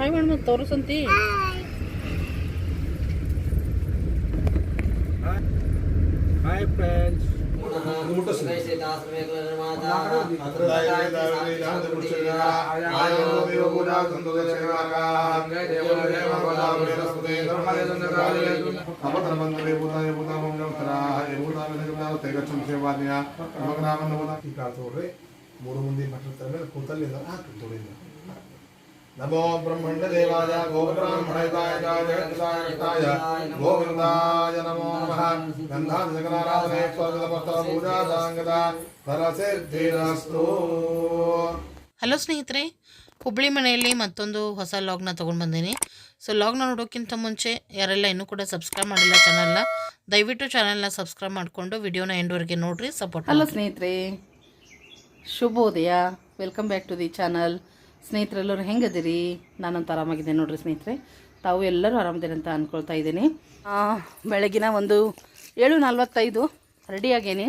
Hi ಮಾಡಿ ಮತ್ತೆ ತೋರಿಸಂತಿ hi friends ಮೂರು ಮಂದಿ ಭಟ್ರ ಕೂತಲ್ಲಿ ನಮೋ ಬ್ರಹ್ಮಣ್ಯ ದೇವಾಯ ಗೋಬ್ರಾಹ್ಮಣಾಯ ಜಗತ್ತಾಯ ಗೋವಿಂದಾಯ ನಮೋ ನಮಃ ಗಂಧಾದ ಸಕಲಾರಾಧನೆ ಸ್ವರ್ಗದ ಪೂಜಾ ಸಾಂಗದ ಫಲಸಿದ್ಧಿರಸ್ತು ಹಲೋ ಸ್ನೇಹಿತರೆ ಹುಬ್ಳಿ ಮನೆಯಲ್ಲಿ ಮತ್ತೊಂದು ಹೊಸ ಲಾಗ್ನ ತೊಗೊಂಡು ಬಂದೀನಿ ಸೊ ಲಾಗ್ನ ನೋಡೋಕ್ಕಿಂತ ಮುಂಚೆ ಯಾರೆಲ್ಲ ಇನ್ನೂ ಕೂಡ ಸಬ್ಸ್ಕ್ರೈಬ್ ಮಾಡಿಲ್ಲ ಚಾನಲ್ನ ದಯವಿಟ್ಟು ಚಾನಲ್ನ ಸಬ್ಸ್ಕ್ರೈಬ್ ಮಾಡಿಕೊಂಡು ವಿಡಿಯೋನ ಎಂಡ್ವರೆಗೆ ನೋಡ್ರಿ ಸಪೋರ್ಟ್ ಹಲೋ ಸ್ನೇಹಿತರೆ ಶುಭೋದಯ welcome back to the channel ಸ್ನೇಹಿತರೆಲ್ಲರೂ ಹೆಂಗದಿರಿ? ನಾನಂತ ಆರಾಮಾಗಿದ್ದೆ ನೋಡ್ರಿ ಸ್ನೇಹಿತರೆ. ತಾವು ಎಲ್ಲರೂ ಆರಾಮದಿರಿ ಅಂತ ಅಂದ್ಕೊಳ್ತಾ ಇದ್ದೀನಿ. ಬೆಳಗಿನ ಒಂದು ಏಳು ನಲ್ವತ್ತೈದು, ರೆಡಿಯಾಗೇನಿ.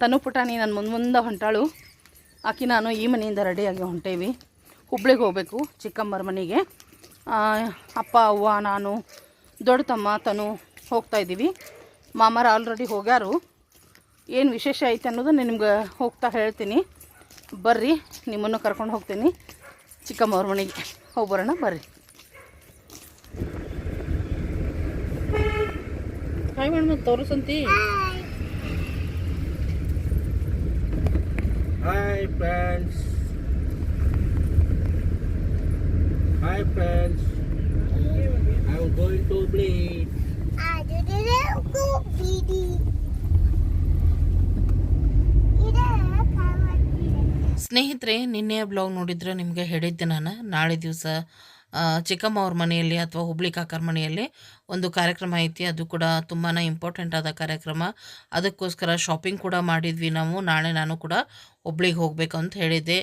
ತನು ಪುಟಾಣಿ ನನ್ನ ಮುಂದೆ ಮುಂದೆ ಹೊಂಟಾಳು. ಆಕಿ ನಾನು ಈ ಮನೆಯಿಂದ ರೆಡಿಯಾಗಿ ಹೊಂಟೇವಿ. ಹುಬ್ಳಿಗೆ ಹೋಗಬೇಕು ಚಿಕ್ಕಮ್ಮರ ಮನೆಗೆ. ಅಪ್ಪ, ಅವ್ವ, ನಾನು, ದೊಡ್ಡ ತಮ್ಮ, ತನು ಹೋಗ್ತಾ ಇದ್ದೀವಿ. ಮಾಮರ ಆಲ್ರೆಡಿ ಹೋಗ್ಯಾರು. ಏನು ವಿಶೇಷ ಐತೆ ಅನ್ನೋದು ನಿಮ್ಗೆ ಹೋಗ್ತಾ ಹೇಳ್ತೀನಿ. ಬರ್ರಿ ನಿಮ್ಮನ್ನು ಕರ್ಕೊಂಡು ಹೋಗ್ತೀನಿ ಚಿಕ್ಕಮ್ಮವ್ರ ಮನೆಗೆ ಹೋಗಿ ಬರೋಣ ಬರ್ರಿ ಹಾಯ್ ಮಾಡಿ ಮತ್ತೆ ತೋರಿಸಂತಿ hi friends hi friends I am going to bleed ಸ್ನೇಹಿತರೆ, ನಿನ್ನೆ ಬ್ಲಾಗ್ ನೋಡಿದ್ರೆ ನಿಮಗೆ ಹೇಳಿದ್ದೆ ನಾನು. ನಾಳೆ ದಿವಸ ಚಿಕ್ಕಮ್ಮ ಅವ್ರ ಮನೆಯಲ್ಲಿ ಅಥವಾ ಹುಬ್ಳಿ ಕಾಕರ್ ಮನೆಯಲ್ಲಿ ಒಂದು ಕಾರ್ಯಕ್ರಮ ಐತಿ. ಅದು ಕೂಡ ತುಂಬಾ ಇಂಪಾರ್ಟೆಂಟ್ ಆದ ಕಾರ್ಯಕ್ರಮ. ಅದಕ್ಕೋಸ್ಕರ ಶಾಪಿಂಗ್ ಕೂಡ ಮಾಡಿದ್ವಿ ನಾವು. ನಾಳೆ ನಾನು ಕೂಡ ಹುಬ್ಳಿಗೆ ಹೋಗಬೇಕು ಅಂತ ಹೇಳಿದ್ದೆ.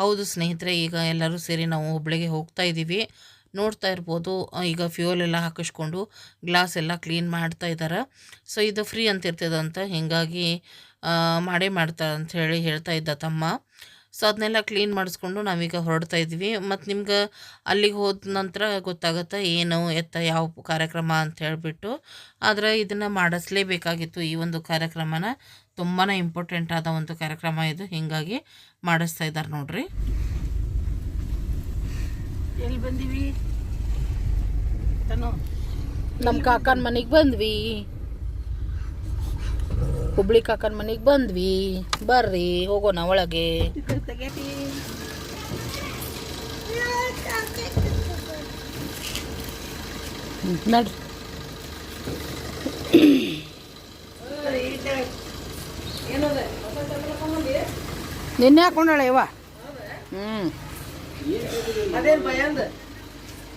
ಹೌದು ಸ್ನೇಹಿತರೆ, ಈಗ ಎಲ್ಲರೂ ಸೇರಿ ನಾವು ಹುಬ್ಳಿಗೆ ಹೋಗ್ತಾ ಇದ್ದೀವಿ ನೋಡ್ತಾ ಇರ್ಬೋದು. ಈಗ ಫ್ಯೂಯಲ್ ಎಲ್ಲ ಹಾಕಿಸ್ಕೊಂಡು ಗ್ಲಾಸ್ ಎಲ್ಲ ಕ್ಲೀನ್ ಮಾಡ್ತಾ ಇದ್ದಾರೆ ಸೊ ಇದು ಫ್ರೀ ಅಂತ ಇರ್ತದಂತ ಹೀಗಾಗಿ ಮಾಡೇ ಮಾಡ್ತಾರೆ ಅಂತ ಹೇಳಿ ಹೇಳ್ತಾ ಇದ್ದ ತಮ್ಮ. ಸೊ ಅದನ್ನೆಲ್ಲ ಕ್ಲೀನ್ ಮಾಡಿಸ್ಕೊಂಡು ನಾವೀಗ ಹೊರಡ್ತಾ ಇದ್ವಿ ಮತ್ತು ನಿಮ್ಗೆ ಅಲ್ಲಿಗೆ ಹೋದ ನಂತರ ಗೊತ್ತಾಗುತ್ತೆ ಏನು ಎತ್ತ ಯಾವ ಕಾರ್ಯಕ್ರಮ ಅಂತ ಹೇಳಿಬಿಟ್ಟು. ಆದರೆ ಇದನ್ನು ಮಾಡಿಸ್ಲೇಬೇಕಾಗಿತ್ತು ಈ ಒಂದು ಕಾರ್ಯಕ್ರಮನ. ತುಂಬಾ ಇಂಪಾರ್ಟೆಂಟ್ ಆದ ಒಂದು ಕಾರ್ಯಕ್ರಮ ಇದು. ಹೀಗಾಗಿ ಮಾಡಿಸ್ತಾ ಇದ್ದಾರೆ ನೋಡ್ರಿ. ಎಲ್ಲಿ ಬಂದೀವಿ? ನಮ್ಮ ಕಾಕನ ಮನೆಗೆ ಬಂದ್ವಿ. ಹುಬ್ಳಿ ಕಾಕನ ಮನೆಗೆ ಬಂದ್ವಿ. ಬರ್ರಿ ಹೋಗೋಣ ಒಳಗೆ. ನಡ್ರಿ. ನಿನ್ನೆ ಹಾಕೊಂಡಾಳೆ ಬಾ ಹ್ಞೂ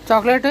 ಚಾಕ್ಲೇಟ್?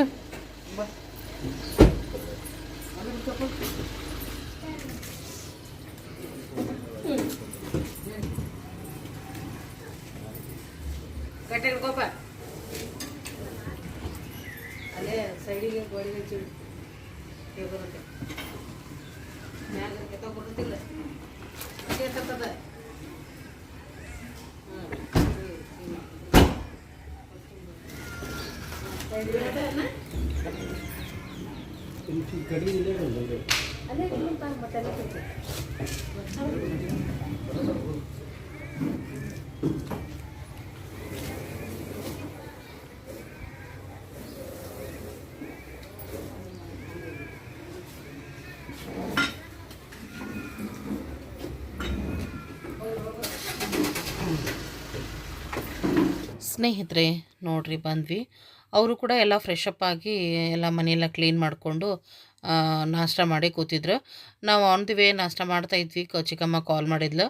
ಸ್ನೇಹಿತರೆ ನೋಡ್ರಿ ಬಂದ್ವಿ. ಅವರು ಕೂಡ ಎಲ್ಲ ಫ್ರೆಶ್ ಅಪ್ ಆಗಿ ಎಲ್ಲ ಮನೆಯೆಲ್ಲ ಕ್ಲೀನ್ ಮಾಡಿಕೊಂಡು ನಾಷ್ಟ ಮಾಡಿ ಕೂತಿದ್ರು. ನಾವು ಆನ್ ದಿ ನಾಷ್ಟ ಮಾಡ್ತಾ ಇದ್ವಿ. ಚಿಕ್ಕಮ್ಮ ಕಾಲ್ ಮಾಡಿದ್ಲು.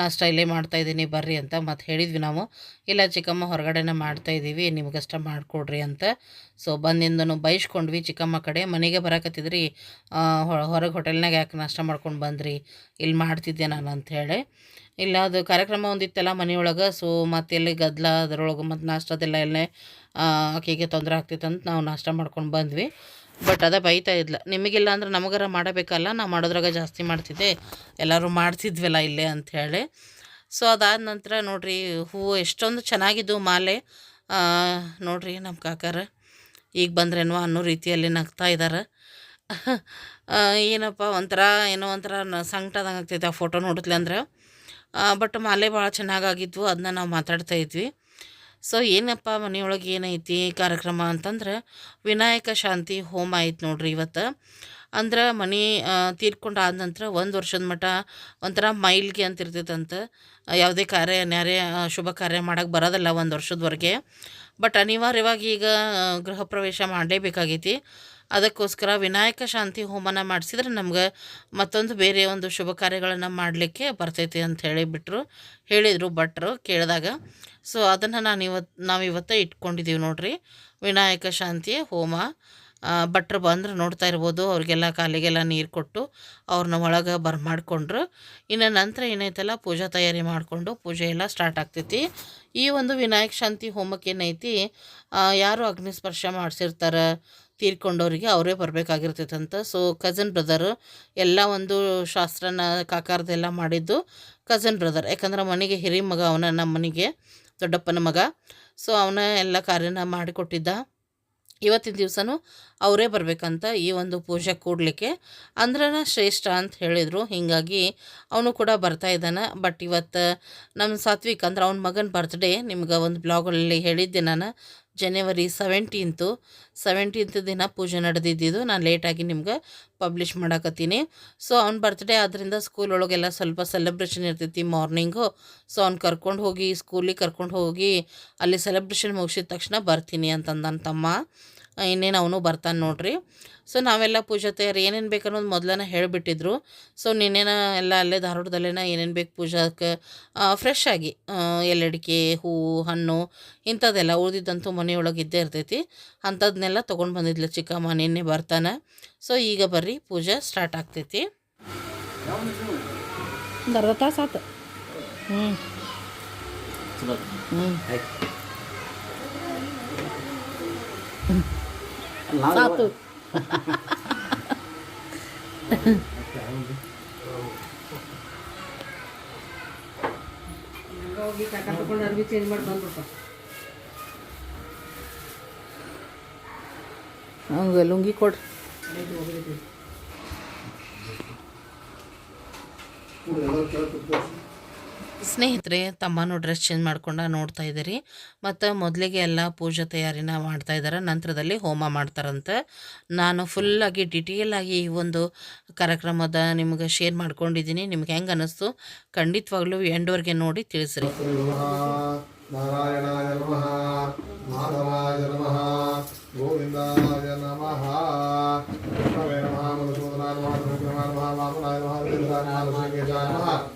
ನಾಷ್ಟ ಇಲ್ಲೇ ಮಾಡ್ತಾ ಇದ್ದೀನಿ, ಬರ್ರಿ ಅಂತ ಮತ್ತು ಹೇಳಿದ್ವಿ ನಾವು. ಇಲ್ಲ ಚಿಕ್ಕಮ್ಮ, ಹೊರಗಡೆನೇ ಮಾಡ್ತಾ ಇದ್ದೀವಿ ನಿಮಗಷ್ಟ ಮಾಡಿಕೊಡ್ರಿ ಅಂತ. ಸೊ ಬಂದಿಂದನು ಬೈಸ್ಕೊಂಡ್ವಿ ಚಿಕ್ಕಮ್ಮ ಕಡೆ. ಮನೆಗೆ ಬರಕತ್ತಿದ್ರಿ. ಹೊರಗೆ ಹೋಟೆಲ್ನಾಗ ಯಾಕೆ ನಾಷ್ಟ ಮಾಡ್ಕೊಂಡು ಬಂದ್ರಿ? ಇಲ್ಲಿ ಮಾಡ್ತಿದ್ದೆ ನಾನು ಅಂಥೇಳಿ ಇಲ್ಲ, ಅದು ಕಾರ್ಯಕ್ರಮ ಒಂದಿತ್ತಲ್ಲ ಮನೆಯೊಳಗೆ. ಸೊ ಮತ್ತೆ ಎಲ್ಲಿ ಗದ್ದಲ ಅದರೊಳಗೆ ಮತ್ತು ನಾಷ್ಟದೆಲ್ಲ ಎಲ್ಲೇ ಆಕೆಗೆ ತೊಂದರೆ ಆಗ್ತಿತ್ತು ಅಂತ ನಾವು ನಾಷ್ಟ ಮಾಡ್ಕೊಂಡು ಬಂದ್ವಿ. ಬಟ್ ಅದೇ ಬೈತಾ ಇದ್ಲ. ನಿಮಗಿಲ್ಲ ಅಂದ್ರೆ ನಮಗಾರ ಮಾಡಬೇಕಲ್ಲ, ನಾವು ಮಾಡೋದ್ರಾಗ ಜಾಸ್ತಿ ಮಾಡ್ತಿದ್ದೆ. ಎಲ್ಲರೂ ಮಾಡ್ತಿದ್ವಲ್ಲ ಇಲ್ಲೇ ಅಂಥೇಳಿ ಸೊ ಅದಾದ ನಂತರ ನೋಡ್ರಿ ಹೂವು ಎಷ್ಟೊಂದು ಚೆನ್ನಾಗಿದ್ದು ಮಾಲೆ. ನೋಡಿರಿ ನಮ್ಮ ಕಾಕಾರ. ಈಗ ಬಂದ್ರೇನೋ ಅನ್ನೋ ರೀತಿಯಲ್ಲಿ ನಗ್ತಾ ಇದ್ದಾರೆ ಏನಪ್ಪ, ಒಂಥರ ಏನೋ ಒಂಥರ ಸಂಕಟದಂಗೆ ಆಗ್ತೈತೆ ಆ ಫೋಟೋ ನೋಡಿದ್ಲೆ ಅಂದ್ರೆ ಬಟ್ ಮಾಲೆ ಭಾಳ ಚೆನ್ನಾಗಾಗಿದ್ವು ಅದನ್ನ ನಾವು ಮಾತಾಡ್ತಾ ಇದ್ವಿ. ಸೊ ಏನಪ್ಪ ಮನೆಯೊಳಗೆ ಏನೈತಿ ಕಾರ್ಯಕ್ರಮ ಅಂತಂದ್ರೆ ವಿನಾಯಕ ಶಾಂತಿ ಹೋಮ ಐತೆ ನೋಡ್ರಿ ಇವತ್ತು. ಅಂದ್ರೆ ಮನೆ ತೀರ್ಕೊಂಡು ಆದ ನಂತರ ಒಂದು ವರ್ಷದ ಮಟ್ಟ ಒಂಥರ ಮೈಲ್ಗೆ ಅಂತ ಇರ್ತೈತಂತೆ. ಯಾವುದೇ ಕಾರ್ಯ ನ್ಯಾರೇ ಶುಭ ಕಾರ್ಯ ಮಾಡೋಕ್ಕೆ ಬರೋದಲ್ಲ ಒಂದು ವರ್ಷದವರೆಗೆ. ಬಟ್ ಅನಿವಾರ್ಯವಾಗಿ ಈಗ ಗೃಹ ಪ್ರವೇಶ ಮಾಡಲೇಬೇಕಾಗೈತಿ. ಅದಕ್ಕೋಸ್ಕರ ವಿನಾಯಕ ಶಾಂತಿ ಹೋಮನ ಮಾಡಿಸಿದ್ರೆ ನಮ್ಗೆ ಮತ್ತೊಂದು ಬೇರೆ ಒಂದು ಶುಭ ಕಾರ್ಯಗಳನ್ನು ಮಾಡಲಿಕ್ಕೆ ಬರ್ತೈತಿ ಅಂತ ಹೇಳಿಬಿಟ್ರು ಹೇಳಿದರು ಭಟ್ರು ಕೇಳಿದಾಗ. ಸೊ ಅದನ್ನು ನಾನು ಇವತ್ತು ನಾವು ಇವತ್ತೇ ಇಟ್ಕೊಂಡಿದ್ದೀವಿ ನೋಡ್ರಿ. ವಿನಾಯಕ ಶಾಂತಿ, ಹೋಮ. ಭಟ್ರು ಬಂದ್ರೆ ನೋಡ್ತಾ ಇರ್ಬೋದು. ಅವ್ರಿಗೆಲ್ಲ ಕಾಲಿಗೆಲ್ಲ ನೀರು ಕೊಟ್ಟು ಅವ್ರನ್ನ ಒಳಗೆ ಬರ್, ಮಾಡಿಕೊಂಡ್ರು. ಇನ್ನು ನಂತರ ಏನೈತಲ್ಲ, ಪೂಜಾ ತಯಾರಿ ಮಾಡಿಕೊಂಡು ಪೂಜೆ ಎಲ್ಲ ಸ್ಟಾರ್ಟ್ ಆಗ್ತೈತಿ. ಈ ಒಂದು ವಿನಾಯಕ ಶಾಂತಿ ಹೋಮಕ್ಕೆ ಏನೈತಿ ಯಾರು ಅಗ್ನಿಸ್ಪರ್ಶ ಮಾಡಿಸಿರ್ತಾರೆ, ತೀರ್ಕೊಂಡವ್ರಿಗೆ ಅವರೇ ಬರಬೇಕಾಗಿರ್ತೈತಂತ. ಸೊ ಕಝನ್ ಬ್ರದರ್ ಎಲ್ಲ ಒಂದು ಶಾಸ್ತ್ರನ ಕಾಕಾರದೆಲ್ಲ ಮಾಡಿದ್ದು ಕಝನ್ ಬ್ರದರ್ ಯಾಕಂದ್ರೆ ಮನೆಗೆ ಹಿರಿ ಮಗ ಅವನ ನಮ್ಮ ಮನೆಗೆ ದೊಡ್ಡಪ್ಪನ ಮಗ. ಸೊ ಅವನ ಎಲ್ಲ ಕಾರ್ಯನ ಮಾಡಿಕೊಟ್ಟಿದ್ದ. ಇವತ್ತಿನ ದಿವಸನೂ ಅವರೇ ಬರಬೇಕಂತ ಈ ಒಂದು ಪೂಜೆ ಕೂಡಲಿಕ್ಕೆ ಅಂದ್ರನ ಶ್ರೇಷ್ಠ ಅಂತ ಹೇಳಿದರು. ಹೀಗಾಗಿ ಅವನು ಕೂಡ ಬರ್ತಾ ಇದ್ದಾನೆ. ಬಟ್ ಇವತ್ತು ನಮ್ಮ ಸಾತ್ವಿಕ್ ಅಂದ್ರೆ ಅವನ ಮಗನ ಬರ್ತ್ಡೇ ನಿಮ್ಗೆ ಒಂದು ಬ್ಲಾಗಲ್ಲಿ ಹೇಳಿದ್ದೆ ನಾನು. ಜನವರಿ ಸೆವೆಂಟೀನ್ತು ಸೆವೆಂಟೀನ್ತ್ ದಿನ ಪೂಜೆ ನಡೆದಿದ್ದು ನಾನು ಲೇಟಾಗಿ ನಿಮ್ಗೆ ಪಬ್ಲಿಷ್ ಮಾಡಕತ್ತೀನಿ. ಸೊ ಅವ್ನ ಬರ್ತ್ಡೇ ಆದ್ದರಿಂದ ಸ್ಕೂಲ್ ಒಳಗೆಲ್ಲ ಸ್ವಲ್ಪ ಸೆಲೆಬ್ರೇಷನ್ ಇರ್ತೈತಿ ಮಾರ್ನಿಂಗು ಸೊ ಅವ್ನು ಕರ್ಕೊಂಡು ಹೋಗಿ ಸ್ಕೂಲಿಗೆ ಕರ್ಕೊಂಡು ಹೋಗಿ ಅಲ್ಲಿ ಸೆಲೆಬ್ರೇಷನ್ ಮುಗಿಸಿದ ತಕ್ಷಣ ಬರ್ತೀನಿ ಅಂತಂದ ತಮ್ಮ. ಇನ್ನೇನು ಅವನು ಬರ್ತಾನೆ ನೋಡ್ರಿ. ಸೊ ನಾವೆಲ್ಲ ಪೂಜೆ ತಯಾರಿ ಏನೇನು ಬೇಕು ಅನ್ನೋದು ಮೊದಲನೇ ಹೇಳಿಬಿಟ್ಟಿದ್ರು. ಸೊ ನಿನ್ನೆನ ಎಲ್ಲ ಅಲ್ಲೇ ಧಾರವಾಡದಲ್ಲೇನ ಏನೇನು ಬೇಕು ಪೂಜಾಕ್ಕೆ ಫ್ರೆಶ್ ಆಗಿ ಎಲ್ಲಡಿಕೆ ಎಲೆಡಿಕೆ ಹೂವು ಹಣ್ಣು ಇಂಥದ್ದೆಲ್ಲ ಉಳಿದಿದ್ದಂತೂ ಮನೆಯೊಳಗೆ ಇದ್ದೇ ಇರ್ತೈತಿ. ಅಂಥದ್ದನ್ನೆಲ್ಲ ತೊಗೊಂಡು ಬಂದಿದ್ಲು ಚಿಕ್ಕಮ್ಮ ನಿನ್ನೆ ಬರ್ತಾನೆ. ಸೊ ಈಗ ಬರ್ರಿ ಪೂಜೆ ಸ್ಟಾರ್ಟ್ ಆಗ್ತೈತಿ. ಅರ್ಧ ತಾಸು ಆತು ಹ್ಞೂ ಹ್ಞೂ ಸಾತು ಹೋಗಿ ಅರ್ವಿ ಚೇಂಜ್ ಮಾಡಿ ಬಂದ್ಬಿಟ್ಟು. ಲುಂಗಿ ಕೊಡ್ರಿ. ಹೋಗಿರ್ತೀವಿ ಸ್ನೇಹಿತರೆ ತಮ್ಮನೂ ಡ್ರೆಸ್ ಚೇಂಜ್ ಮಾಡ್ಕೊಂಡು ನೋಡ್ತಾ ಇದ್ದೀರಿ. ಮತ್ತು ಮೊದಲಿಗೆ ಎಲ್ಲ ಪೂಜೆ ತಯಾರಿನ ಮಾಡ್ತಾ ಇದ್ದಾರೆ. ನಂತರದಲ್ಲಿ ಹೋಮ ಮಾಡ್ತಾರಂತೆ. ನಾನು ಫುಲ್ಲಾಗಿ ಡಿಟೇಲ್ ಆಗಿ ಈ ಒಂದು ಕಾರ್ಯಕ್ರಮದ ನಿಮ್ಗೆ ಶೇರ್ ಮಾಡ್ಕೊಂಡಿದ್ದೀನಿ. ನಿಮ್ಗೆ ಹೆಂಗೆ ಅನ್ನಿಸ್ತು ಖಂಡಿತವಾಗ್ಲೂ ಎಂಡ್ವರೆಗೆ ನೋಡಿ ತಿಳಿಸ್ರಿ. ನಾರಾಯಣಾಯ ನಮಃ. ಮಾಧವಾಯ ನಮಃ. ಗೋವಿಂದಾಯ ನಮಃ. ನಮಃ.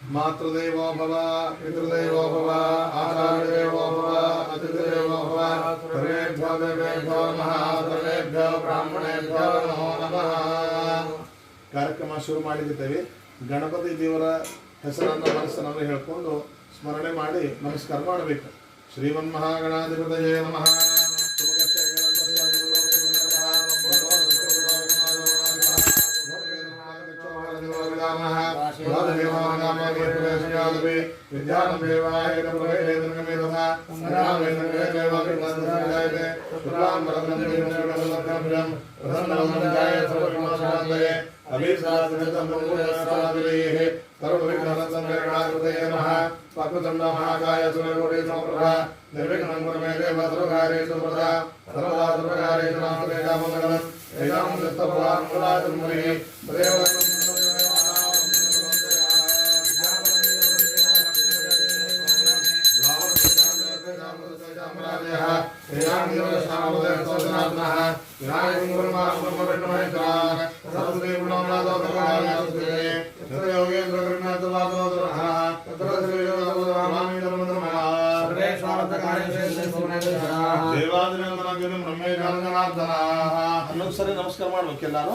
मातृदेवो भव ಆಚಾರ್ಯದೇವೋಭವ ಅತಿಥಿದೇವೋಭವ ಸರ್ವೇಭ್ಯೋ भव अतिथिदेवो भव ಬ್ರಾಹ್ಮಣೇಭ್ಯೋ ನಮೋ ನಮಃ ಕಾರ್ಯಕ್ರಮ ಶುರು ಮಾಡಿದ್ದೇವೆ ಗಣಪತಿ ದೇವರ ಹೆಸರನ್ನು ಮನಸ್ಸನ್ನು ಹೇಳ್ಕೊಂಡು ಸ್ಮರಣೆ ಮಾಡಿ ನಮಸ್ಕಾರ ಮಾಡಬೇಕು. ಶ್ರೀಮನ್ಮಹಾಗಣಾಧಿಪತಯೇ ನಮಃ. विद्यानमेवाय नमः सनामे नमः सुराम परमं प्रसन्नमन्दाय सर्वकर्मशान्तये अभिसासनतमूलसादरेः सर्वविघ्नसंसंकरणाकृते नमः पक्वतन्नमहाकाय सुरगुणे सम्प्रभा निर्विघ्नं कुरुमे देव सर्वकारेषु प्रदा सर्वदा सर्वकारेषु नामदेकामङ्गलम् एतां दत्तभवान् कुलाचन्मुनिः तदेव सर्वसनात्मः विनायकं गुरुमात्मपरिणमयत्राः सर्वदेवनामनादोकरायासुते तत्र योगेन्द्रकरुणातवादोदरः तत्र श्रीयोगोदरामामिदमदमः ದೇವಾದಿನ ಬ್ರಹ್ಮೇಗಾನನಾರ್ಧನಾ ಅನ್ನೊಂದ್ಸರಿ ನಮಸ್ಕಾರ ಮಾಡ್ಬೇಕು ಎಲ್ಲಾರು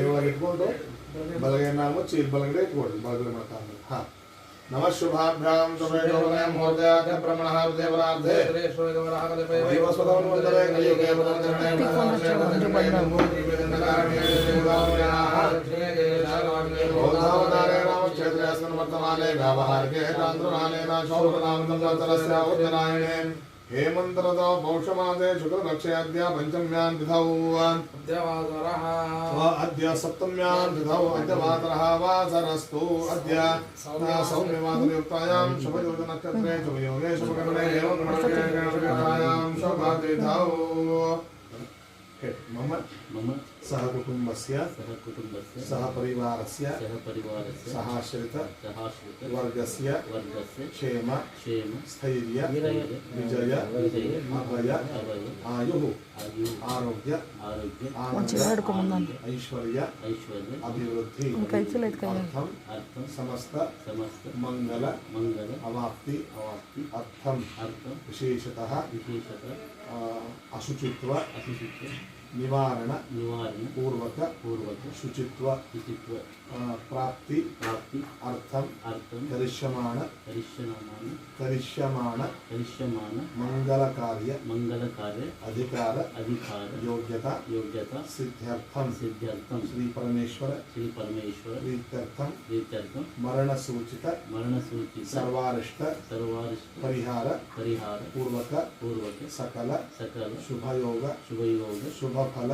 ದೇವರಿಗೆ ಇಟ್ಕೊಂಡು ಬಲಗೈ ನಾವು ಚೀಲ್ ಬಲಗಡೆ ಇಟ್ಕೊಡ್ರಿ ಬಲಗಡೆ ಮಾಡ್ಕೊಂಡು ಹಾ ನಮ ಶುಭಾಭ್ಯಾಂ ಶುಭೇ ಶೋಭನಂ ಮೋದಯಾಕ ಬ್ರಹ್ಮಣಃ ದೇವರಾರ್ಧೆ ದೇವಸ್ವತಂ ವಂದನೆ ಕಲಿಯುಗೆ ಬದಲಚರಣೆ ವ್ಯಾವಹಾರಿಕೆ ತಾಂತ್ರಾನೇನ ಶೌಭನಾಮತರಸ್ಯ ಉತ್ತರಾಯಣೆ हेमन्तरतो पौषमादे शुक्लपक्षेऽद्य पंचम्यां तिथौ अद्य सप्तम्यां तिथौ अद्यवासरः वासरस्तु अद्य। सौम्यवासरयुक्तायां शुभयोगनक्षत्रे शुभयोगे शुभकरणे एवं शुभतिथौ मम मम सह कुटुम्बस्य सह कुटुम्बस्य सह परिवारस्य सह परिवारस्य सहाश्रित सहाश्रित वर्गस्य वर्गस्य क्षेम क्षेम स्थैर्य विजय विजय अभय अभय आयुः आयु आरोग्य आरोग्य आनंद ऐश्वर्य ऐश्वर्य अभिवृद्धि अर्थम अर्थं समस्त समस्त मंगल मंगल अवाप्ति अवाप्ति ನಿವಾರಣ ನಿವಾರಣ ಪೂರ್ವಕ ಪೂರ್ವಕ ಶುಚಿತ್ವ ಶುಚಿತ್ವ പ്രാപ്തി പ്രാപ്തി അർത്ഥം അർത്ഥം കരിഷ്യമാണ് കരിഷ്യമാണ് കരിഷ്യമാണ് കരിഷ്യമാണ് മംഗളകാര്യ മംഗളകാര്യ അധികാര അധികാര യോഗ്യത യോഗ്യത സിദ്ധ്യർത്ഥം സിദ്ധ്യർത്ഥം ശ്രീ പരമേശ്വര ശ്രീ പരമേശ്വര പ്രീത്യർത്ഥം പ്രീത്യർത്ഥം മരണസൂചിത മരണസൂചിത സർവാരിഷ്ട സർവാരിഷ്ട പരിഹാര പരിഹാര പൂർവക പൂർവക സകല സകല ശുഭയോഗ ശുഭയോഗ ശുഭഫല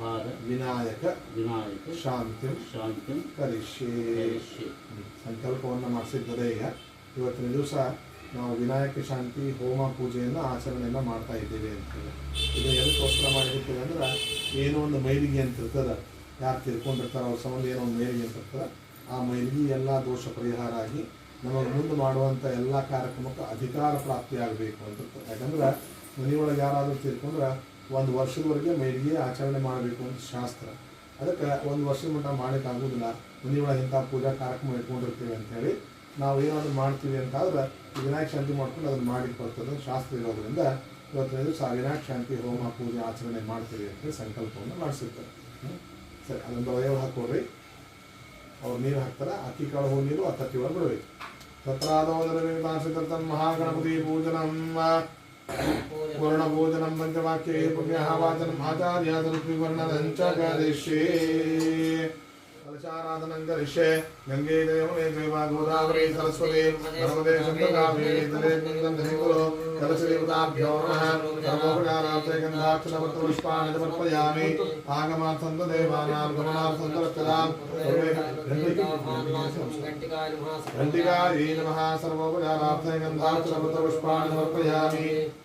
ಭಾರ ವಿನಾಯಕ ವಿನಾಯಕ ಶಾಂತಿ ಶಾಂತಿ ಕಲಿಶಿ ಸಂಕಲ್ಪವನ್ನು ಮಾಡಿಸಿದ್ದಾರೆ ಈಗ ಇವತ್ತಿನ ದಿವಸ ನಾವು ವಿನಾಯಕ ಶಾಂತಿ ಹೋಮ ಪೂಜೆಯನ್ನು ಆಚರಣೆಯನ್ನು ಮಾಡ್ತಾ ಇದ್ದೇವೆ ಅಂತೇಳಿ. ಇದು ಎದಕ್ಕೋಸ್ಕರ ಮಾಡಿರ್ತೀವಿ ಅಂದ್ರೆ ಏನೋ ಒಂದು ಮೈಲಿಗೆ ಅಂತ ಇರ್ತದೆ. ಯಾರು ತಿಳ್ಕೊಂಡಿರ್ತಾರೆ ಅವ್ರ ಸಂಬಂಧ ಏನೋ ಒಂದು ಮೈಲಿಗೆ ಅಂತ ಇರ್ತದೆ. ಆ ಮೈಲಿಗೆ ಎಲ್ಲ ದೋಷ ಪರಿಹಾರ ಆಗಿ ನಮಗೆ ಮುಂದೆ ಮಾಡುವಂಥ ಎಲ್ಲ ಕಾರ್ಯಕ್ರಮಕ್ಕೆ ಅಧಿಕಾರ ಪ್ರಾಪ್ತಿಯಾಗಬೇಕು ಅಂತ ಯಾಕಂದ್ರೆ ಮನೆಯೊಳಗೆ ಯಾರಾದರೂ ತಿಳ್ಕೊಂಡ್ರೆ ಒಂದು ವರ್ಷದವರೆಗೆ ಮೈಲಿಗೆ ಆಚರಣೆ ಮಾಡಬೇಕು ಅಂತ ಶಾಸ್ತ್ರ. ಅದಕ್ಕೆ ಒಂದು ವರ್ಷದ ಮಟ್ಟ ಮಾಡಲಿಕ್ಕೆ ಆಗೋದಿಲ್ಲ. ಮನೆಯೊಳಗೆ ಇಂಥ ಪೂಜಾ ಕಾರ್ಯಕ್ರಮ ಇಟ್ಕೊಂಡಿರ್ತೀವಿ ಅಂತೇಳಿ ನಾವು ಏನಾದರೂ ಮಾಡ್ತೀವಿ ಅಂತಾದ್ರೆ ವಿನಾಯಕ ಶಾಂತಿ ಮಾಡ್ಕೊಂಡು ಅದನ್ನು ಮಾಡಿ ಬರ್ತದೆ ಶಾಸ್ತ್ರ ಇರೋದ್ರಿಂದ ಇವತ್ತಿನ ದಿವಸ ವಿನಾಯಕ ಶಾಂತಿ ಹೋಮ, ಪೂಜೆ, ಆಚರಣೆ ಮಾಡ್ತೀವಿ ಅಂತೇಳಿ ಸಂಕಲ್ಪವನ್ನು ಮಾಡಿಸಿರ್ತಾರೆ? ಸರಿ, ಅದೊಂದು ವಯವ ಹಾಕೊಡ್ರಿ ಅವ್ರು ನೀರು ಹಾಕ್ತಾರೆ, ಅಕ್ಕಿ ಕಾಳು ಹೋಗಿ ನೀರು, ಆ ತತ್ತಿ ಒಳಗೆ ಬಿಡಬೇಕು. ತತ್ರಾದೋದರ ಮಹಾಗಣಪತಿ ಪೂಜನಂ. पूर्णभोजनं पञ्चवाक्ये पुण्यः वाचनम् आचार्यादनुवर्णनं च कलशाराधनं करिष्ये गङ्गे देवने देवा गोदावरी सरस्वती नर्मदे शब्दकाव्ये जले गङ्गन्धनिकुलो कलशदेवताभ्यो नमः सर्वोपकारार्थे गन्धाक्षरपत्रपुष्पाणि समर्पयामि आगमार्थं तु देवानां गमनार्थं तु रक्षतां सर्वे घण्टिकायै नमः सर्वोपकारार्थे गन्धाक्षरपत्रपुष्पाणि समर्पयामि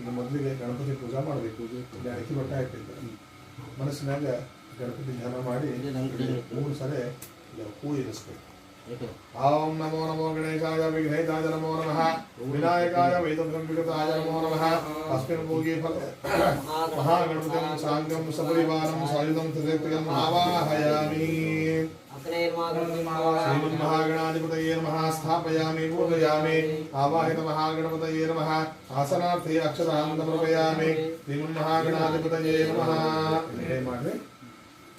ಈಗ ಮೊದಲಿಗೆ ಗಣಪತಿ ಪೂಜಾ ಮಾಡಬೇಕು. ಇಲ್ಲಿ ಅಡಿಕೆ ಬಟ್ಟೆ ಆಯ್ತಿಲ್ಲ ಮನಸ್ಸಿನಾಗ ಗಣಪತಿ ಧ್ಯಾನ ಮಾಡಿ ಮೂರು ಸಲ ಹೂ ಇರಿಸ್ಬೇಕು. ఏకం ఓం నమో నమో గణేశాయ విఘ్నేశాయ నమో నమః. వినాయకాయ వేదద్రంవిగతాయ నమో నమః. అస్మిన్ భోగి ఫల మహాగణపతిం సాంగం సపరివారం సాయుధం త్రిదేక్తిగం ఆవాహయామి. శ్రీమన్మహాగణాధిపతయే నమః. స్థాపయామి పూజయామి. ఆవాహిత మహాగణపతయే నమః. ఆసనార్థే అక్షరాంత ప్రపయామి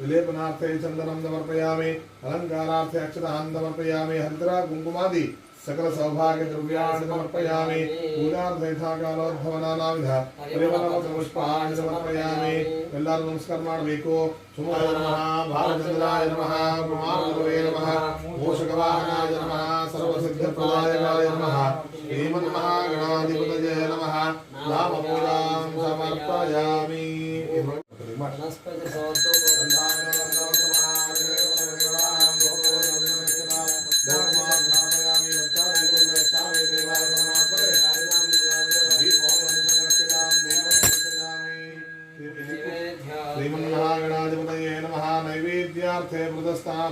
विलेपनार्थे चंदनं समर्पयामि अलङ्कारार्थे अक्षतान् समर्पयामि हरिद्रा कुङ्कुमादि सकलसौभाग्यद्रव्याणि समर्पयामि पूजार्थयथाकालोद्भवनानाविध पुष्पाणि समर्पयामि ಎಲ್ಲರೂ ನಮಸ್ಕಾರ ಮಾಡಬೇಕು ಸುಮಾರ ನಮಃ ಭಾರಚಂದ್ರಾಯ ನಮಃ ಕುಮಾರಗೌರವೇ ನಮಃ ಪೋಷಕವಾಹನಾಯ ನಮಃ ಸರ್ವಸಿದ್ಧ ಪ್ರದಾಯಕಾಯ ನಮಃ ಶ್ರೀಮನ್ ನಮಃ ಗಣಾಧಿಪತಯೇ ನಮಃ ನಾಮ ಪೂಜಾಂ ಸಮರ್ಪಯಾಮಿ ನಮಸ್ಕಾರ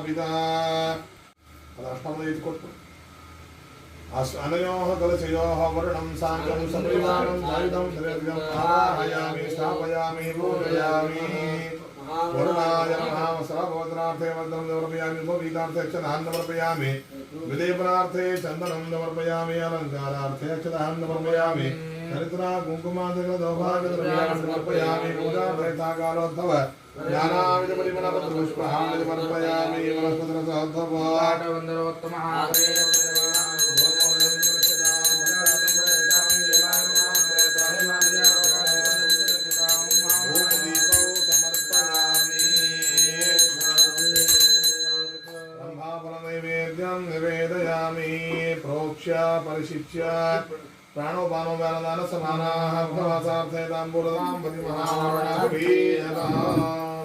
పిత అది అష్టంలో ఇది కొట్టు అనయోహ కలశయోహ వరుణం సాంగం సపరివారం సాయుధం శరీరం ఆహయామి స్థాపయామి పూజయామి వరుణాయ మహావసరభోజనార్థే వందనం సమర్పయామి ఉపవీతార్థే అక్షదాహం సమర్పయామి విదేపనార్థే చందనం సమర్పయామి అలంకారార్థే అక్షదాహం సమర్పయామి చరిత్ర కుంకుమాదిగ దౌభాగ్య ద్రవ్యాన్ని సమర్పయామి పూజార్థే वनस्पतिरसोद्धव धूपदीपौ समर्पयामि ब्रह्माफलनैवेद्यं निवेदयामि प्रोक्ष्य परिशिच्य प्राणोपानो व्यानदान समानाः भवासार्थे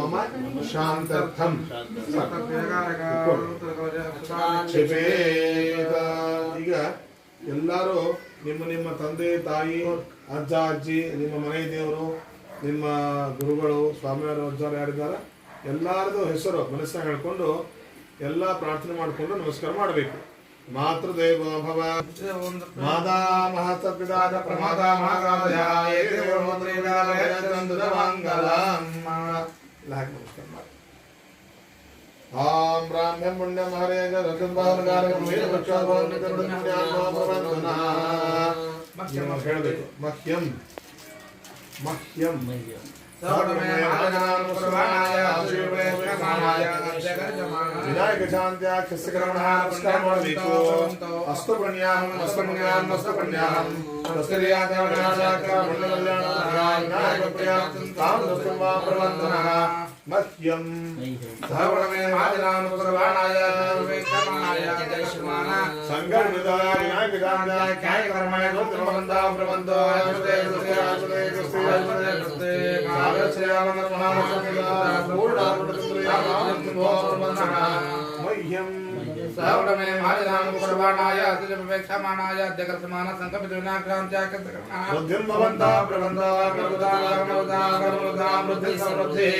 मम शान्त्यर्थं ಕ್ಷಿಪೇತ ಈಗ ಎಲ್ಲರೂ ನಿಮ್ಮ ನಿಮ್ಮ ತಂದೆ ತಾಯಿ ಅಜ್ಜ ಅಜ್ಜಿ ನಿಮ್ಮ ಮನೆ ದೇವರು ನಿಮ್ಮ ಗುರುಗಳು ಸ್ವಾಮಿಯವರು ಅಜ್ಜರು ಯಾರಿದ್ದಾರೆ ಎಲ್ಲರದು ಹೆಸರು ಮನಸ್ಸಿನಾಗ ಹೇಳ್ಕೊಂಡು ಎಲ್ಲ ಪ್ರಾರ್ಥನೆ ಮಾಡಿಕೊಂಡು ನಮಸ್ಕಾರ ಮಾಡಬೇಕು ಮಾತೃದೇವೋ ಭವ ಮಾತಾ ಮಹತ ಪಿತಾದ ಪ್ರಮಾದ ಮಹಾಗಾಯ ಮಂಗಲಂ ಎಲ್ಲ ಹಾಕಿ ನಮಸ್ಕಾರ ಮಾಡಿ ॐ ब्राह्म्यं पुण्यं हरे रजन्बालकारकं वीरवृक्षाभवन् नित्यप्रवन्दना ಹೇಳಬೇಕು ಮಹ್ಯಂ ಮಹ್ಯಂ ವಿನಾಯಕ ಶಾಂತ್ಯಾಕ್ಷಸ್ಯ ಕರ್ಮಣಃ ನಮಸ್ಕಾರ ಮಾಡಬೇಕು ಅಸ್ತು ಪುಣ್ಯಾಹಂ ಅಸ್ತು ಪುಣ್ಯಾಹಂ ಅಸ್ತು ಪುಣ್ಯಾಹಂ ವಿನಾಯಕ मह्यम सर्वमे महाजनानुसर्वाणाय विक्रमाय दर्शमाना संगणिताय नायकाय काय कर्माय गोत्रमंदा प्रबंधो आयुष्टे सुते आयुष्टे कृष्णे आयुष्टे कृष्णे कालश्यामन महासंगीता पूर्णापूर्णसुर्या महासंगो प्रबंधना मह्यम సహవడమే మహాజనాము కురవాణాయ అతిజపేక్షమాణాయ అధ్యకల్పమాన సంకపిత వినాక్రాంత్యాకృతిర్భవంతా ప్రబంధా ప్రభుదా ప్రభుదా ప్రభుదా మృతి సమృద్ధి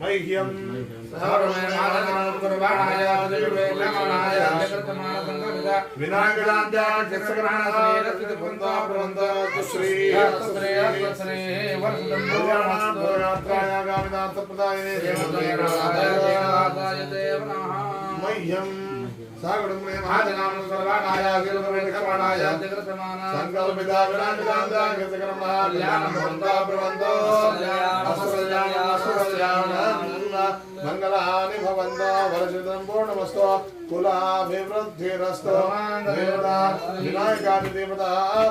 మహ్యం సహవడమే మహాజనాము కురవాణాయ అతిజపేక్షమాణాయ అధ్యకల్పమాన సంకపిత मह्यम सागुडमे महाजनाम सर्वाणाय गिरवर्णकरणाय संकल्पिता विराजितांता कृतकर्मा ज्ञानं भवन्ता प्रवन्तो असुरज्ञान असुरज्ञान మంగళాని భవంత వరచిత్రం పూర్ణమస్తో కులాభివృద్ధిరస్తో వినాయకాది దేవత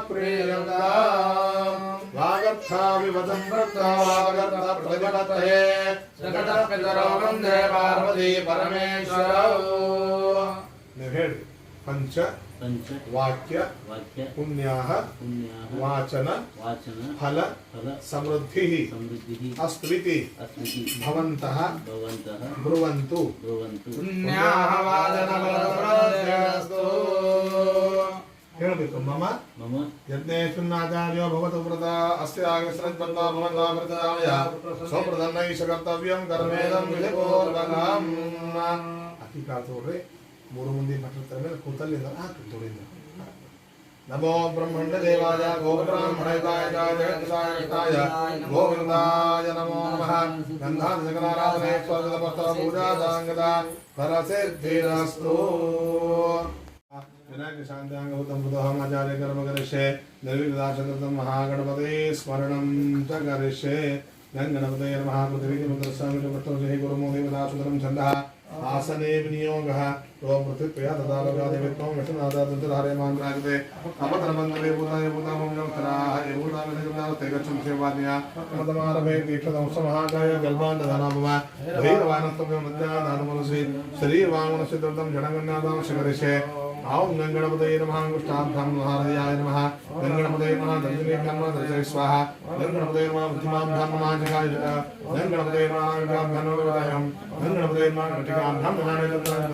ప్రియంత పంచ वागर्थ प्रतिपत्तये जगतपितरौ वन्दे पार्वती परमेश्वरौ ನೀವು ಹೇಳಿ ಪಂಚ ಪಂಚ ವಾಕ್ಯ ವಾಕ್ಯ ಪುಣ್ಯಾಹ ಪುಣ್ಯಾಹ ವಾಚನ ವಾಚನ ಫಲ ಫಲ ಸಮೃದ್ಧಿ ಸಮೃದ್ಧಿ ಅಸ್ತ್ವಿತಿ ಅಸ್ಮಿತಿ ಭವಂತಹ ಭವಂತಃ ಬ್ರುವಂತು ಬ್ರುವಂತು ಹೇಳಬೇಕು ಮಮ ಮಮ ಯಜ್ಞೇಶ್ವನ್ನಾಚಾರ್ಯೋ ಭವತು ವ್ರತ ಅಸ್ಯ ಆಗಸ್ರಜ್ಬಂಧ ಭವಂತಾಮೃತಾಯ ಸ್ವಪ್ರದನ್ನೈಷ ಕರ್ತವ್ಯಂ ಕರ್ಮೇದಂ ವಿಧಿಪೂರ್ವಕಂ ಅಕ್ಕಿ ಕಾಳು ತಗೊಳ್ರಿ ಮೂರು ಮಂದಿ ಭಟ್ರ ಮೇಲೆ ಕೂತಲ್ಲಿಂದ ಹಾಕಿ ತೊಳಿಂದ ನಮೋ ಬ್ರಹ್ಮಣ್ಯ ದೇವಾಯ ಗೋಬ್ರಾಹ್ಮಣಯುತಾಯ ಜಗತ್ತಾಯ ಗೋವಿಂದಾಯ ನಮೋ ನಮಃ ಗಂಧಾದ ಜಗನಾರಾಧನೆ ಸ್ವರ್ಗದ ಪತ್ರ ಪೂಜಾದಾಂಗದ ಫಲಸಿದ್ಧಿರಸ್ತು ವಿನಾಯಕ ಶಾಂತ್ಯಾಂಗಭೂತಂ ಬುಧಹಂ ಆಚಾರ್ಯ ಕರ್ಮ ಕರಿಷ್ಯೆ ನಿರ್ವಿಘ್ನಾಚಂದ್ರತಂ ಮಹಾಗಣಪತಿ ಸ್ಮರಣಂ ಚ ಕರಿಷ್ಯೆ ಗಂಗಣಪತೇ ನಮಃ ಪೃಥ್ವೀ ಮಂತ್ರಸ್ವಾಮಿ आसने विनियोगः रोमृतित्वया तदालगादेवत्वं विष्णुनादादन्तधारयमान्त्रागते अपतनबन्धवे भूताय भूतामं योगतराः एभूताविधगमनार्थे गच्छन् सेवान्या प्रथमारभे दीक्षदंसमहाकाय गल्भाण्डधनामव भैरवानत्वं मध्याधानमनसि शरीरवामनस्य दृढं जडगन्नादां शिखरिषे ఆం గంగణపతయ నమ అంగుష్టాభ్యాం మహారదయాయ నమ గంగణపతయ నమ దండలేభ్యాం నమ దండలే స్వాహ గంగణపతయ నమ బుద్ధిమాభ్యాం నమ జగాయ జగ గంగణపతయ నమ అంగాభ్యాం నమ గదాయం గంగణపతయ నమ కటికాభ్యాం నమ నైలత్రాయ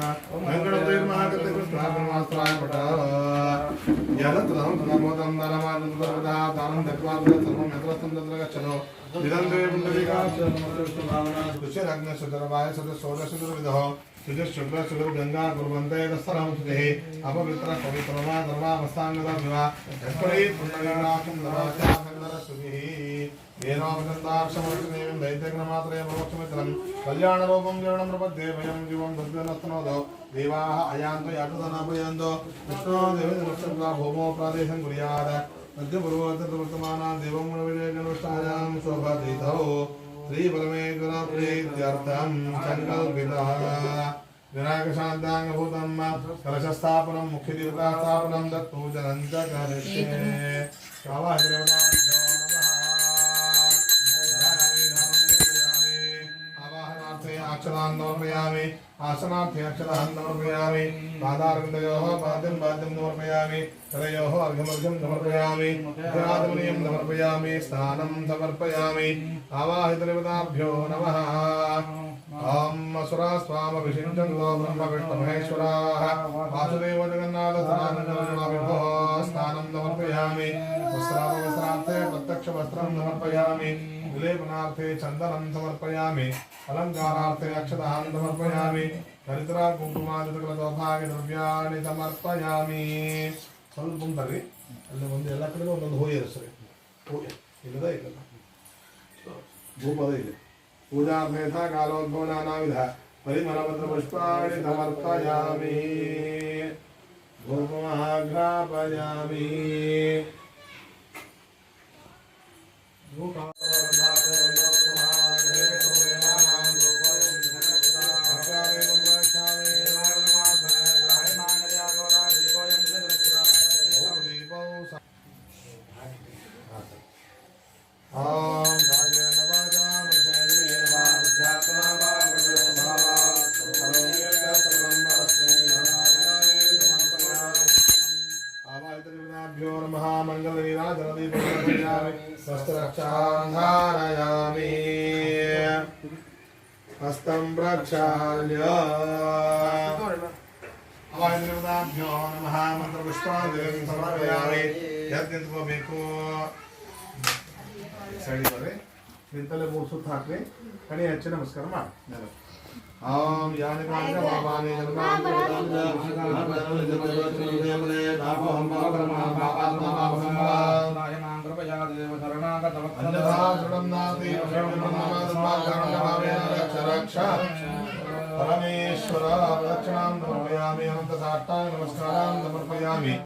గంగణపతయ నమ కృష్ణాభ్యాం నమస్త్రాయ పట యలత్రం నమోదం నరమాదం సర్వదా దానం దక్వాదం సర్వం యత్రస్తం తత్ర గచ్చనో నిదంతే పుండరీకాశ్రమం భావనా దుశ్యరగ్న సుధరవాయ सुगुर गंगा कुर्वन्ते दस्तरं सुतिः अपवित्र पवित्रमा धर्मावस्थाङ्गदा विवा यत्परे पुण्यगणाकं नवाचाकन्दर सुतिः येनावगन्धाक्षमर्चनेवं दैत्यग्नमात्रय भवक्षमित्रं कल्याणरूपं जीवनं प्रपद्ये वयं जीवं दुर्गनस्तनोदो देवाः अयान्तो यातुधनापयन्तो विष्णो देवदनुष्टब्दा भौमो प्रादेशं कुर्यात् मध्यपूर्वोत्तरवर्तमाना देवं गुणविजयगणविष्टायां शोभातीतौ श्रीपरमेश्वर प्रीत्यर्थं सङ्कल्पितः विनायकशान्ताङ्गभूतं कलशस्थापनं मुख्यदेवतास्थापनं दत्पूजनं च करिष्ये आवाहनार्थे अक्षरान् समर्पयामि आसनार्थे अक्षरान् समर्पयामि पादारविन्दयोः पाद्यं पाद्यं समर्पयामि करयोः अर्घमर्घं समर्पयामि जलादमुनियं समर्पयामि स्नानं समर्पयामि आवाहितदेवताभ्यो नमः ॐ असुरा स्वामभिषिञ्चन्तो ब्रह्म विष्णुमहेश्वराः वासुदेव जगन्नाथ सदानन्दविभोः स्नानं समर्पयामि वस्त्रापवस्त्रार्थे प्रत्यक्षवस्त्रं समर्पयामि विलेपनार्थे चन्दनं समर्पयामि अलङ्कारार्थे अक्षतान् समर्पयामि हरिद्रा ಕುಂಕುಮಾದಿಗಳದೋಭಾಗ್ಯ ಸಮರ್ಪಯಾಮಿ ಸ್ವಲ್ಪ ಬರ್ರಿ ಅಲ್ಲಿ ಒಂದು ಎಲ್ಲ ಕಡೆ ಒಂದೊಂದು ಹೋಗಿ ಇರಿಸ್ರಿ ಹೋಗಿ ಇಲ್ಲದ ಇಲ್ಲ ಧೂಪದ ಇದೆ ಪೂಜಾಭೇದ ಕಾಲೋದ್ಭವ ನಾನಾವಿಧ ಪರಿಮಳಪತ್ರ ಪುಷ್ಪಾಣಿ ಸಮರ್ಪಯಾಮಿ You problem. आवाहितदेवताभ्यो नमः मङ्गलनीराजनदीपयामि स्वस्त्ररक्षां धारयामि हस्तं प्रक्षाल्य आवाहितदेवताभ्यो नमः मन्त्रपुष्पाञ्जलिं समर्पयामि यत् ನಿಂತ್ಕೋಬೇಕು ಸೈಡ್ ಬರ್ರಿ ನಿಂತಲ್ಲೇ ಮೂರು ಸುತ್ತ ಹಾಕ್ರಿ ಕಣಿ ಹಚ್ಚಿ ನಮಸ್ಕಾರ ಮಾಡಿ ओम यानिकांत भवानी परमेश्वर दक्षिणा समर्पयामी अनंत साष्टांग नमस्कारां समर्पयामी